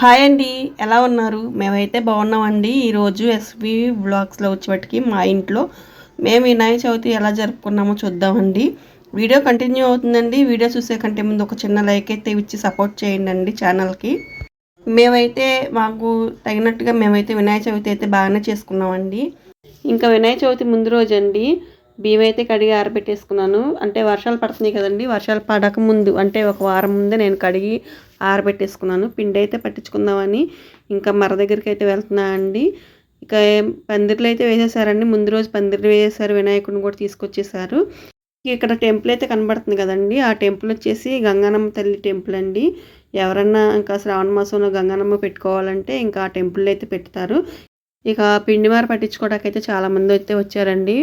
Hi అండి ఎలా ఉన్నారు? మేమైతే బాగున్నామండి. ఈరోజు ఎస్వి బ్లాగ్స్లో వచ్చేటికి మా ఇంట్లో మేము వినాయక చవితి ఎలా జరుపుకున్నామో చూద్దామండి. వీడియో కంటిన్యూ అవుతుందండి. వీడియో చూసే కంటే ముందు ఒక చిన్న లైక్ అయితే ఇచ్చి సపోర్ట్ చేయండి అండి ఛానల్కి. మేమైతే మాకు తగినట్టుగా మేమైతే వినాయక చవితి అయితే బాగానే చేసుకున్నామండి. ఇంకా వినాయక చవితి ముందు రోజు అండి బియ్యం అయితే కడిగి ఆరబెట్టేసుకున్నాను. అంటే వర్షాలు పడుతున్నాయి కదండి వర్షాలు పడక ముందు అంటే ఒక వారం ముందే నేను కడిగి ఆరబెట్టేసుకున్నాను. పిండి అయితే పట్టించుకుందామని ఇంకా మర దగ్గరికి అయితే వెళ్తున్నా అండి. ఇక పందిర్లు అయితే వేసేసారండి ముందు రోజు పందిర్లు వేసేసారు వినాయకుడిని కూడా తీసుకొచ్చేసారు. ఇక్కడ టెంపుల్ అయితే కనబడుతుంది కదండి ఆ టెంపుల్ వచ్చేసి గంగానమ్మ తల్లి టెంపుల్ అండి. ఎవరన్నా ఇంకా శ్రావణ మాసంలో గంగానమ్మ పెట్టుకోవాలంటే ఇంకా ఆ టెంపుల్ అయితే పెడతారు. ఇక పిండి మార పట్టించుకోవడానికి అయితే చాలామంది అయితే వచ్చారండి.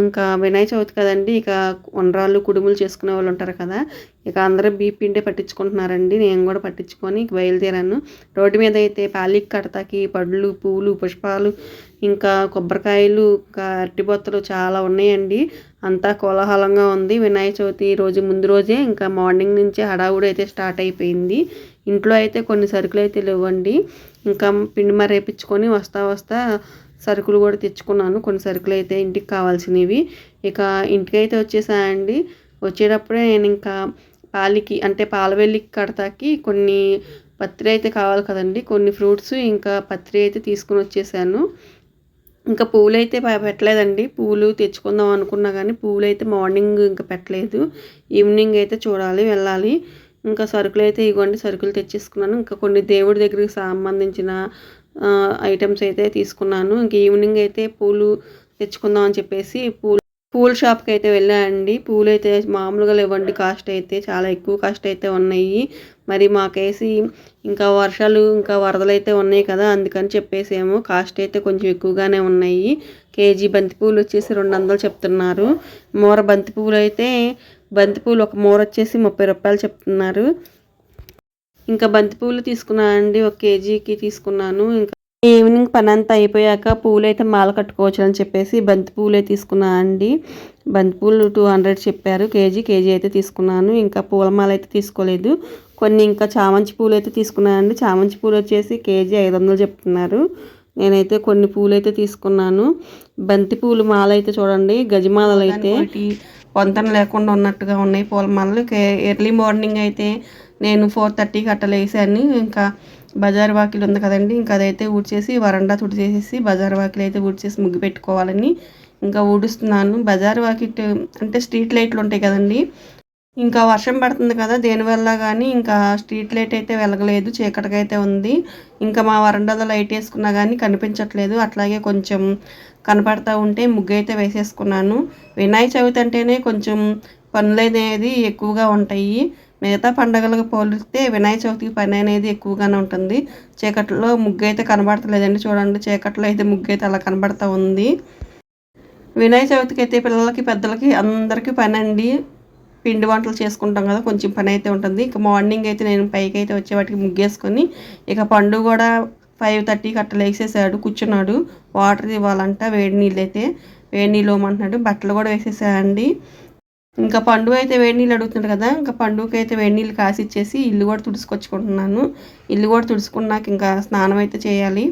ఇంకా వినాయక చవితి కదండి ఇక ఉండ్రాళ్ళు కుడుములు చేసుకునే వాళ్ళు ఉంటారు కదా ఇక అందరూ బీపిండే పట్టించుకుంటున్నారండి. నేను కూడా పట్టించుకొని బయలుదేరాను. రోడ్డు మీద అయితే పాలిక్ కడతాకి పళ్ళు పూలు పుష్పాలు ఇంకా కొబ్బరికాయలు ఇంకా అరటిబొత్తలు చాలా ఉన్నాయండి. అంతా కోలాహలంగా ఉంది. వినాయక చవితి రోజు ముందు రోజే ఇంకా మార్నింగ్ నుంచే హడావుడి అయితే స్టార్ట్ అయిపోయింది. ఇంట్లో అయితే కొన్ని సరుకులు అయితే లేవండి. ఇంకా పిండి మరేపించుకొని వస్తా వస్తా సరుకులు కూడా తెచ్చుకున్నాను. కొన్ని సరుకులు అయితే ఇంటికి కావాల్సినవి. ఇక ఇంటికి అయితే వచ్చేసాయండి వచ్చేటప్పుడే నేను ఇంకా పాలికి అంటే పాలవెల్లికి కడతాకి కొన్ని పత్రి అయితే కావాలి కదండి. కొన్ని ఫ్రూట్స్ ఇంకా పత్రి అయితే తీసుకుని వచ్చేసాను. ఇంకా పూలు అయితే పెట్టలేదండి. పూలు తెచ్చుకుందాం అనుకున్నా కానీ పూలు అయితే మార్నింగ్ ఇంకా పెట్టలేదు. ఈవినింగ్ అయితే చూడాలి వెళ్ళాలి. ఇంకా సరుకులు అయితే ఇవ్వండి సరుకులు తెచ్చేసుకున్నాను. ఇంకా కొన్ని దేవుడి దగ్గరికి సంబంధించిన ఐటమ్స్ అయితే తీసుకున్నాను. ఇంక ఈవినింగ్ అయితే పూలు తెచ్చుకుందాం అని చెప్పేసి పూలు పూల షాప్కి అయితే వెళ్ళాయండి పూలు అయితే మామూలుగా లేవండి. కాస్ట్ అయితే చాలా ఎక్కువ కాస్ట్ అయితే ఉన్నాయి. మరి మాకేసి ఇంకా వర్షాలు ఇంకా వరదలు అయితే ఉన్నాయి కదా అందుకని చెప్పేసి ఏమో కాస్ట్ అయితే కొంచెం ఎక్కువగానే ఉన్నాయి. కేజీ బంతిపూలు వచ్చేసి రెండు వందలు చెప్తున్నారు. మూర బంతిపూలు అయితే బంతిపూలు ఒక మూర వచ్చేసి ముప్పై రూపాయలు చెప్తున్నారు. ఇంకా బంతిపూలు తీసుకున్నానండి ఒక కేజీకి తీసుకున్నాను. ఇంకా ఈవినింగ్ పని అంతా అయిపోయాక పూలు అయితే మాల కట్టుకోవచ్చు అని చెప్పేసి బంతి పూలే తీసుకున్నా అండి. బంతిపూలు టూ హండ్రెడ్ చెప్పారు కేజీ కేజీ అయితే తీసుకున్నాను. ఇంకా పూలమాల అయితే తీసుకోలేదు. కొన్ని ఇంకా చామంతి పూలు అయితే తీసుకున్నాను అండి. చామంతి పూలు వచ్చేసి కేజీ ఐదు వందలు చెప్తున్నారు. నేనైతే కొన్ని పూలు అయితే తీసుకున్నాను. బంతి పూలు మాల అయితే చూడండి గజమాలలు అయితే. పొంతన లేకుండా ఉన్నట్టుగా ఉన్నాయి. పూలమాలలు ఎర్లీ మార్నింగ్ అయితే నేను ఫోర్ థర్టీకి అట్ట లేసాను. ఇంకా బజార్ వాకిలు ఉంది కదండి ఇంకా అదైతే ఊడ్చేసి వరండా తుడిచేసేసి బజార్ వాకిలు అయితే ఊడ్చేసి ముగ్గు పెట్టుకోవాలని ఇంకా ఊడుస్తున్నాను. బజార్ వాకిట్ అంటే స్ట్రీట్ లైట్లు ఉంటాయి కదండి ఇంకా వర్షం పడుతుంది కదా దేనివల్ల కానీ ఇంకా స్ట్రీట్ లైట్ అయితే వెలగలేదు చీకటికైతే ఉంది. ఇంకా మా వరండాలో లైట్ వేసుకున్నా కానీ కనిపించట్లేదు. అట్లాగే కొంచెం కనపడతా ఉంటే ముగ్గు అయితే వేసేసుకున్నాను. వినాయక చవితి అంటేనే కొంచెం పనులు అనేది ఎక్కువగా ఉంటాయి. మిగతా పండగలకు పోలిస్తే వినాయక చవితికి పని అనేది ఎక్కువగానే ఉంటుంది. చీకట్లో ముగ్గు అయితే కనబడతలేదండి. చూడండి చీకట్లో అయితే ముగ్గు అయితే అలా కనబడతా ఉంది. వినాయక చవితికి అయితే పిల్లలకి పెద్దలకి అందరికీ పని అండి పిండి వంటలు చేసుకుంటాం కదా కొంచెం పని అయితే ఉంటుంది. ఇక మార్నింగ్ అయితే నేను పైకి అయితే వచ్చేవాటికి ముగ్గేసుకొని ఇక పండు కూడా ఫైవ్ థర్టీకి అట్లా వేసేసాడు కూర్చున్నాడు. వాటర్ ఇవ్వాలంట వేడి నీళ్ళు అయితే. వేడి నీళ్ళు ఇవ్వమంటున్నాడు బట్టలు కూడా వేసేసాయండి. ఇంకా పండు అయితే వేడి నీళ్ళు అడుగుతున్నాడు కదా ఇంకా పండుగకి అయితే వేడి నీళ్ళు కాసి ఇచ్చేసి ఇల్లు కూడా తుడుచుకొచ్చుకుంటున్నాను. ఇల్లు కూడా తుడుచుకున్నాక ఇంకా స్నానం అయితే చేయాలి.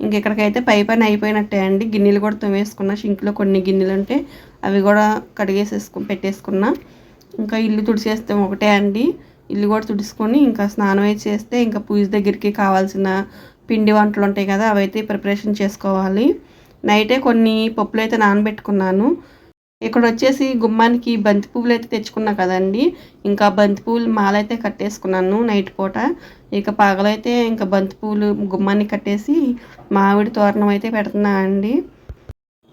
ఇంక ఇక్కడికైతే పై పని అయిపోయినట్టే అండి. గిన్నెలు కూడా తోమేసుకున్నా షింక్లో కొన్ని గిన్నెలు ఉంటే అవి కూడా కడిగేసేసుకు పెట్టేసుకున్నా. ఇంకా ఇల్లు తుడిచేస్తే ఒకటే అండి. ఇల్లు కూడా తుడుచుకొని ఇంకా స్నానం అయితే చేస్తే ఇంకా పూజ దగ్గరికి కావాల్సిన పిండి వంటలు ఉంటాయి కదా అవైతే ప్రిపరేషన్ చేసుకోవాలి. నైటే కొన్ని పప్పులు అయితే నానబెట్టుకున్నాను. ఇక్కడ వచ్చేసి గుమ్మానికి బంతి పువ్వులు అయితే తెచ్చుకున్నా కదండి. ఇంకా బంతి పువ్వులు మాల అయితే కట్టేసుకున్నాను నైట్ పూట. ఇక పగలైతే ఇంకా బంతి పువ్వులు గుమ్మానికి కట్టేసి మామిడి తోరణం అయితే పెడుతున్నా అండి.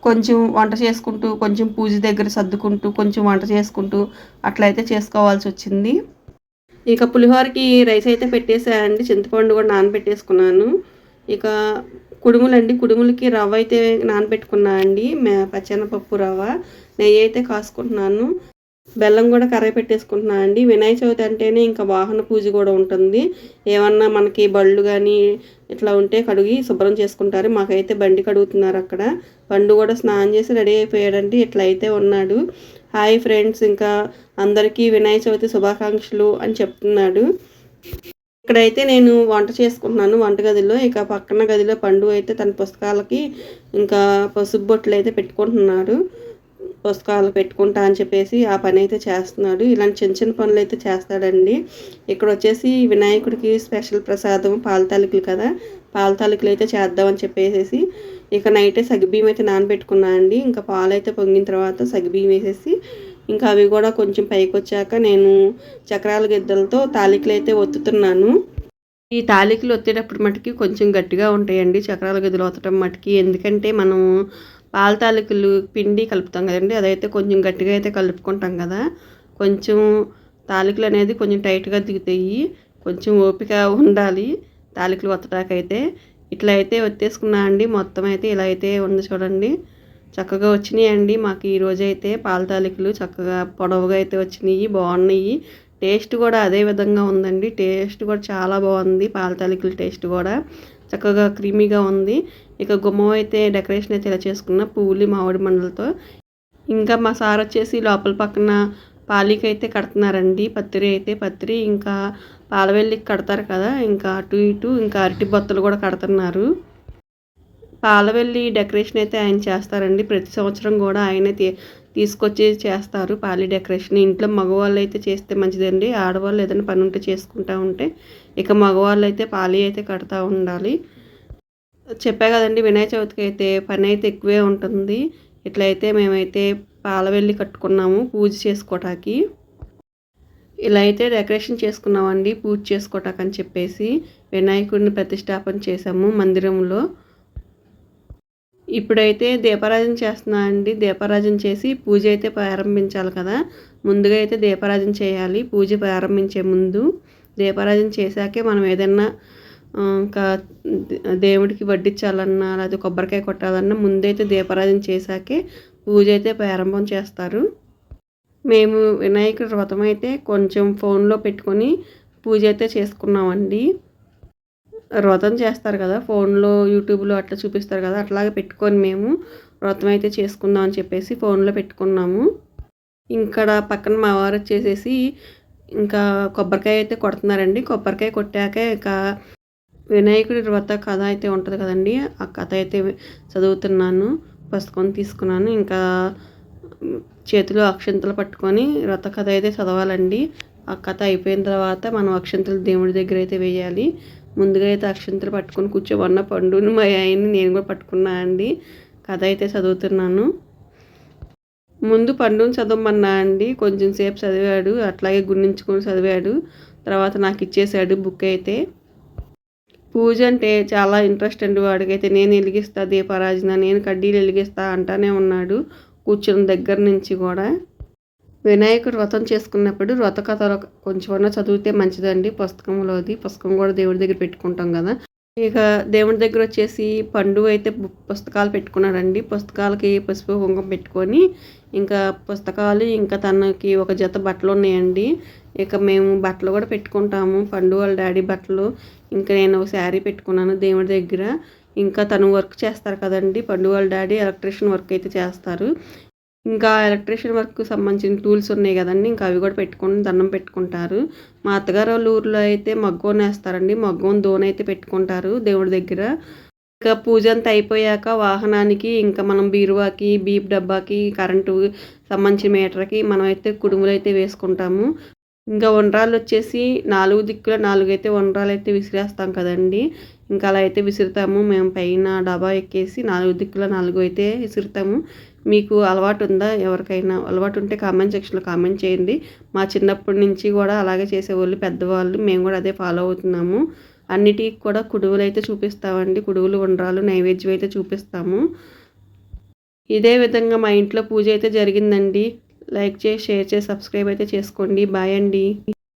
కొంచెం వంట చేసుకుంటూ కొంచెం పూజ దగ్గర సర్దుకుంటూ కొంచెం వంట చేసుకుంటూ అట్లయితే చేసుకోవాల్సి వచ్చింది. ఇక పులిహోరకి రైస్ అయితే పెట్టేసాయండి చింతపండు కూడా నానబెట్టేసుకున్నాను. ఇక కుడుములండి. కుడుములకి రవ్వ అయితే నానబెట్టుకున్నా అండి పచ్చెనపప్పు రవ్వ. నెయ్యి అయితే కాసుకుంటున్నాను. బెల్లం కూడా కర్రీ పెట్టేసుకుంటున్నాను అండి. వినాయక చవితి అంటేనే ఇంకా వాహన పూజ కూడా ఉంటుంది. ఏమన్నా మనకి బళ్ళు కానీ ఇట్లా ఉంటే కడిగి శుభ్రం చేసుకుంటారు. మాకైతే బండి కడుగుతున్నారు అక్కడ. బండు కూడా స్నానం చేసి రెడీ అయిపోయాడండి. ఇట్లా అయితే ఉన్నాడు. హాయ్ ఫ్రెండ్స్ ఇంకా అందరికీ వినాయక చవితి శుభాకాంక్షలు అని చెప్తున్నాడు. ఇక్కడైతే నేను వంట చేసుకుంటున్నాను వంటగదిలో ఇక పక్కన గదిలో పండు అయితే తన పుస్తకాలకి ఇంకా పసుపు బొట్లు అయితే పెట్టుకుంటున్నాడు. పుస్తకాలు పెట్టుకుంటా అని చెప్పేసి ఆ పని అయితే చేస్తున్నాడు. ఇలాంటి చిన్న చిన్న పనులు అయితే చేస్తాడండి. ఇక్కడ వచ్చేసి వినాయకుడికి స్పెషల్ ప్రసాదం పాల తాలికలు కదా. పాల తాలికలు అయితే చేద్దామని చెప్పేసి ఇక నైటే సగ్గుబియ్యం అయితే నానబెట్టుకున్నా అండి. ఇంకా పాలు అయితే పొంగిన తర్వాత సగిబీం వేసేసి ఇంకా అవి కూడా కొంచెం పైకి వచ్చాక నేను చక్రాల గిద్దలతో తాలికలు అయితే ఒత్తుతున్నాను. ఈ తాలికలు ఒత్తేటప్పుడు మటుకి కొంచెం గట్టిగా ఉంటాయండి. చక్రాల గదిలో ఒత్తడం మటుకి. ఎందుకంటే మనం పాల తాలికలు పిండి కలుపుతాం కదండి. అదైతే కొంచెం గట్టిగా అయితే కలుపుకుంటాం కదా. కొంచెం తాలికలు అనేది కొంచెం టైట్గా దిగుతాయి. కొంచెం ఓపిక ఉండాలి తాలికలు వత్తడాకైతే ఇట్లా అయితే వచ్చేసుకున్నా అండి. మొత్తం అయితే ఇలా అయితే ఉంది చూడండి. చక్కగా వచ్చినాయండి. మాకు ఈరోజు అయితే పాల తాలికలు చక్కగా పొడవుగా అయితే వచ్చినాయి. బాగున్నాయి. టేస్ట్ కూడా అదే విధంగా ఉందండి. టేస్ట్ కూడా చాలా బాగుంది. పాల తాలికల టేస్ట్ కూడా. చక్కగా క్రీమీగా ఉంది. ఇక గుమ్మం అయితే డెకరేషన్ అయితే ఇలా చేసుకున్న పువ్వులు మామిడి మండలతో. ఇంకా మా సార్ వచ్చేసి లోపల పక్కన పాలికి అయితే కడుతున్నారండి. పత్రి అయితే పత్రి ఇంకా పాలవెల్లికి కడతారు కదా ఇంకా అటు ఇటు ఇంకా అరటి బొత్తలు కూడా కడుతున్నారు. పాలవెల్లి డెకరేషన్ అయితే ఆయన చేస్తారండి. ప్రతి సంవత్సరం కూడా ఆయనే తీ తీసుకొచ్చి చేస్తారు. పాలి డెకరేషన్. ఇంట్లో మగవాళ్ళు అయితే చేస్తే మంచిదండి. ఆడవాళ్ళు ఏదైనా పని ఉంటే చేసుకుంటూ ఉంటే. ఇక మగవాళ్ళు అయితే పాలి అయితే కడతా ఉండాలి. చెప్పా కదండి వినాయక చవితికి అయితే పని అయితే ఎక్కువే ఉంటుంది. ఇట్లయితే మేమైతే పాలవెల్లి కట్టుకున్నాము పూజ చేసుకోవటానికి ఇలా అయితే డెకరేషన్ చేసుకున్నామండి పూజ చేసుకోవటానికి అని చెప్పేసి వినాయకుడిని ప్రతిష్టాపన చేశాము మందిరంలో. ఇప్పుడైతే దీపారాజన చేస్తున్నా అండి. దీపారాజన చేసి పూజ అయితే ప్రారంభించాలి కదా. ముందుగా అయితే దీపారాజన చేయాలి. పూజ ప్రారంభించే ముందు దీపారాధన చేశాకే మనం ఏదన్నా ఇంకా దేవుడికి వడ్డించాలన్నా లేకపోతే కొబ్బరికాయ కొట్టాలన్నా ముందైతే దీపారాధన చేశాకే పూజ అయితే ప్రారంభం చేస్తారు. మేము వినాయకుడి వ్రతం అయితే కొంచెం ఫోన్లో పెట్టుకొని పూజ అయితే చేసుకున్నామండి. వ్రతం చేస్తారు కదా ఫోన్లో యూట్యూబ్లో అట్లా చూపిస్తారు కదా అట్లాగే పెట్టుకొని మేము వ్రతం అయితే చేసుకుందాం అని చెప్పేసి ఫోన్లో పెట్టుకున్నాము. ఇక్కడ పక్కన మా వారు వచ్చేసేసి ఇంకా కొబ్బరికాయ అయితే కొడుతున్నారండి. కొబ్బరికాయ కొట్టాక ఇంకా వినాయకుడి వ్రత కథ అయితే ఉంటుంది కదండి. ఆ కథ అయితే చదువుతున్నాను పుస్తకం తీసుకున్నాను. ఇంకా చేతిలో అక్షంతలు పట్టుకొని వ్రత కథ అయితే చదవాలండి. ఆ కథ అయిపోయిన తర్వాత మనం అక్షంతలు దేవుడి దగ్గర అయితే వేయాలి. ముందుగా అయితే అక్షంతలు పట్టుకొని కూర్చోబడిన పండుని మా ఆయన్ని నేను కూడా పట్టుకున్నా అండి. కథ అయితే చదువుతున్నాను. ముందు పండుని చదవమన్నా అండి. కొంచెం సేపు చదివాడు. అట్లాగే గుణించుకొని చదివాడు. తర్వాత నాకు ఇచ్చేసాడు బుక్ అయితే. పూజ అంటే చాలా ఇంట్రెస్ట్ అండి వాడికైతే. నేను వెలిగిస్తా దీపారాజన నేను కడ్డీలు వెలిగిస్తా అంటానే ఉన్నాడు. కూర్చున్న దగ్గర నుంచి కూడా. వినాయకుడు వ్రతం చేసుకున్నప్పుడు వ్రత కథ కొంచెమన్నా చదివితే మంచిదండి. పుస్తకంలోది పుస్తకం కూడా దేవుడి దగ్గర పెట్టుకుంటాం కదా. ఇక దేవుడి దగ్గర వచ్చేసి పండు అయితే పుస్తకాలు పెట్టుకున్నాడండి పుస్తకాలకి పసుపు కుంకుమ పెట్టుకొని ఇంకా పుస్తకాలు ఇంకా తనకి ఒక జత బట్టలు ఉన్నాయండి. ఇక మేము బట్టలు కూడా పెట్టుకుంటాము. పండు వాళ్ళ డాడీ బట్టలు. ఇంకా నేను ఒక శారీ పెట్టుకున్నాను దేవుడి దగ్గర. ఇంకా తను వర్క్ చేస్తారు కదండి. పండు వాళ్ళ డాడీ ఎలక్ట్రీషియన్ వర్క్ అయితే చేస్తారు. ఇంకా ఎలక్ట్రీషియన్ వర్క్ సంబంధించిన టూల్స్ ఉన్నాయి కదండి. ఇంకా అవి కూడా పెట్టుకొని దండం పెట్టుకుంటారు. మా అత్తగారు వాళ్ళ ఊర్లో అయితే మగ్గం వేస్తారండి. మగ్గం దోన అయితే పెట్టుకుంటారు దేవుడి దగ్గర. ఇంకా పూజ అంతా అయిపోయాక వాహనానికి ఇంకా మనం బీరువాకి బీప్ డబ్బాకి కరెంటు సంబంధించిన మీటర్కి మనం అయితే కుడుములు అయితే వేసుకుంటాము. ఇంకా వండ్రాలు వచ్చేసి నాలుగు దిక్కుల నాలుగు అయితే వండ్రాలు అయితే విసిరేస్తాం కదండి. ఇంకా అలా అయితే విసురుతాము. మేము పైన డబ్బా ఎక్కేసి నాలుగు దిక్కుల నాలుగు అయితే విసురుతాము. మీకు అలవాటు ఉందా? ఎవరికైనా అలవాటు ఉంటే కామెంట్ సెక్షన్లో కామెంట్ చేయండి. మా చిన్నప్పటి నుంచి కూడా అలాగే చేసేవాళ్ళు పెద్దవాళ్ళు. మేము కూడా అదే ఫాలో అవుతున్నాము. అన్నిటికి కూడా కుడువులు అయితే చూపిస్తామండి. కుడువులు ఉండరాలు నైవేద్యం అయితే చూపిస్తాము. ఇదే విధంగా మా ఇంట్లో పూజ అయితే జరిగిందండి. లైక్ చేసి షేర్ చేసి సబ్స్క్రైబ్ అయితే చేసుకోండి. బాయ్ అండి.